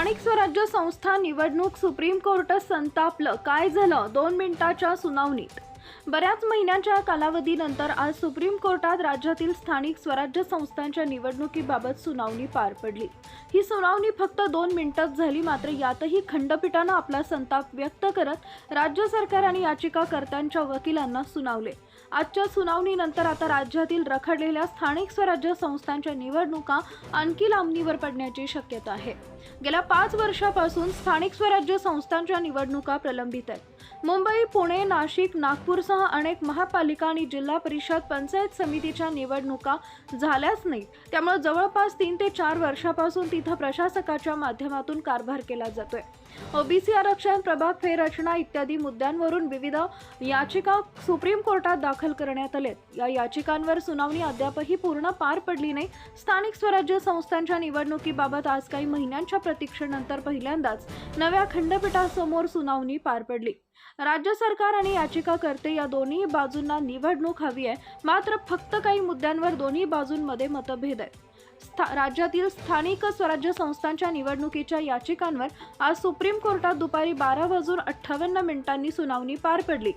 स्थानिक स्वराज्य संस्था निवडणूक सुप्रीम कोर्ट संतापलं. काय झालं? दोन मिनिटाच्या सुनावणीत. बऱ्याच महिन्यांच्या कालावधीनंतर आज सुप्रीम कोर्टात राज्यातील स्थानिक स्वराज्य संस्थांच्या निवडणुकीबाबत सुनावणी पार पडली. ही सुनावणी फक्त दोन मिनिटात झाली मात्र यातही खंडपीठानं आपला संताप व्यक्त करत राज्य सरकार आणि याचिकाकर्त्यांच्या वकिलांना सुनावले. आजच्या सुनावणीनंतर आता राज्यातील रखडलेल्या स्थानिक स्वराज्य संस्थांच्या निवडणुका आणखी लांबणीवर पडण्याची शक्यता आहे. गेल्या पाच वर्षापासून स्थानिक स्वराज्य संस्थांच्या निवडणुका प्रलंबित आहेत. मुंबई पुणे नाशिक नागपूरसह अनेक महापालिका आणि जिल्हा परिषद पंचायत समितीच्या निवडणुका झाल्याच नाही त्यामुळे जवळपास तीन ते चार वर्षापासून तिथं प्रशासकाच्या माध्यमातून कारभार केला जातोय. ओबीसी आरक्षण प्रभाग फेररचना इत्यादी मुद्द्यांवरून विविध याचिका सुप्रीम कोर्टात दाखल करण्यात आलेत. या याचिकांवर सुनावणी अद्यापही पूर्ण पार पडली नाही. स्थानिक स्वराज्य संस्थांच्या निवडणुकीबाबत आज काही महिन्यांच्या प्रतीक्षेनंतर पहिल्यांदाच नव्या खंडपीठासमोर सुनावणी पार पडली. राज्य सरकार आणि याचिकाकर्ते या दोन्ही बाजूंना निवडणूक हवी आहे. मात्र फक्त काही मुद्द्यांवर दोन्ही बाजूंमध्ये मतभेद आहेत. स्था राज्यातील स्थानिक स्वराज्य संस्थांच्या निवडणुकीच्या याचिकांवर आज सुप्रीम कोर्टात दुपारी बारा वाजून अठ्ठावन्न मिनिटांनी सुनावणी पार पडली.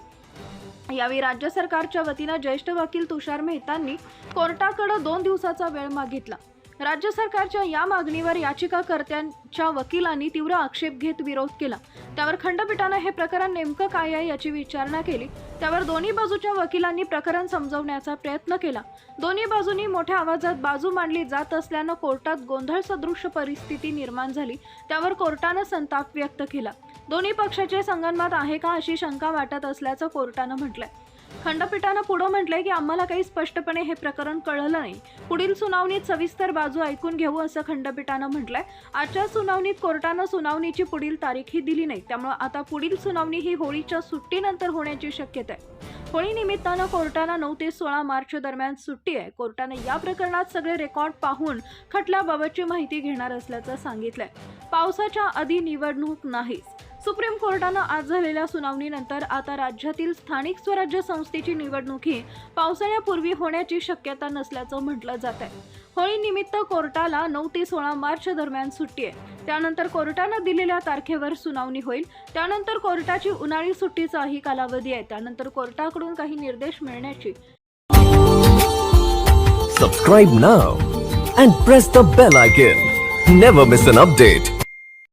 यावेळी राज्य सरकारच्या वतीनं ज्येष्ठ वकील तुषार मेहतांनी कोर्टाकडे दोन दिवसाचा वेळ मागितला. राज्य सरकारच्या या मागणीवर याचिकाकर्त्यांच्या वकिलांनी तीव्र आक्षेप घेत विरोध केला. त्यावर खंडपीठानं हे प्रकरण नेमकं काय आहे याची विचारणा केली. त्यावर दोन्ही बाजूच्या वकिलांनी प्रकरण समजवण्याचा प्रयत्न केला. दोन्ही बाजूंनी मोठ्या आवाजात बाजू मांडली जात असल्यानं कोर्टात गोंधळ सदृश परिस्थिती निर्माण झाली. त्यावर कोर्टानं संताप व्यक्त केला. दोन्ही पक्षाचे संगनमत आहे का अशी शंका वाटत असल्याचं कोर्टानं म्हटलंय. खंडपीठानं पुढं म्हटलंय की आम्हाला काही स्पष्टपणे हे प्रकरण कळलं नाही. पुढील सुनावणीत सविस्तर बाजू ऐकून घेऊ असं खंडपीठानं म्हटलंय. आजच्या सुनावणीत कोर्टानं सुनावणीची पुढील तारीखही दिली नाही. त्यामुळे आता पुढील सुनावणी ही होळीच्या सुट्टीनंतर होण्याची शक्यता आहे. होळी निमित्तानं कोर्टानं नऊ ते सोळा मार्च दरम्यान सुट्टी आहे. कोर्टानं या प्रकरणात सगळे रेकॉर्ड पाहून खटल्याबाबतची माहिती घेणार असल्याचं सांगितलंय. पावसाच्या आधी निवडणूक नाहीच. सुप्रीम कोर्टानं आज झालेल्या सुनावणीनंतर आता राज्यातील स्थानिक स्वराज्य संस्थेची निवडणुकी पावसाळ्यापूर्वी होण्याची शक्यता नसल्याचं म्हटलं जात आहे. होळी निमित्त कोर्टाला नऊ ते सोळा मार्च दरम्यान सुट्टी आहे. त्यानंतर कोर्टानं दिलेल्या तारखेवर सुनावणी होईल. त्यानंतर कोर्टाची उन्हाळी सुट्टीचाही कालावधी आहे. त्यानंतर कोर्टाकडून काही निर्देश मिळण्याची subscribe now and press the bell icon never miss an update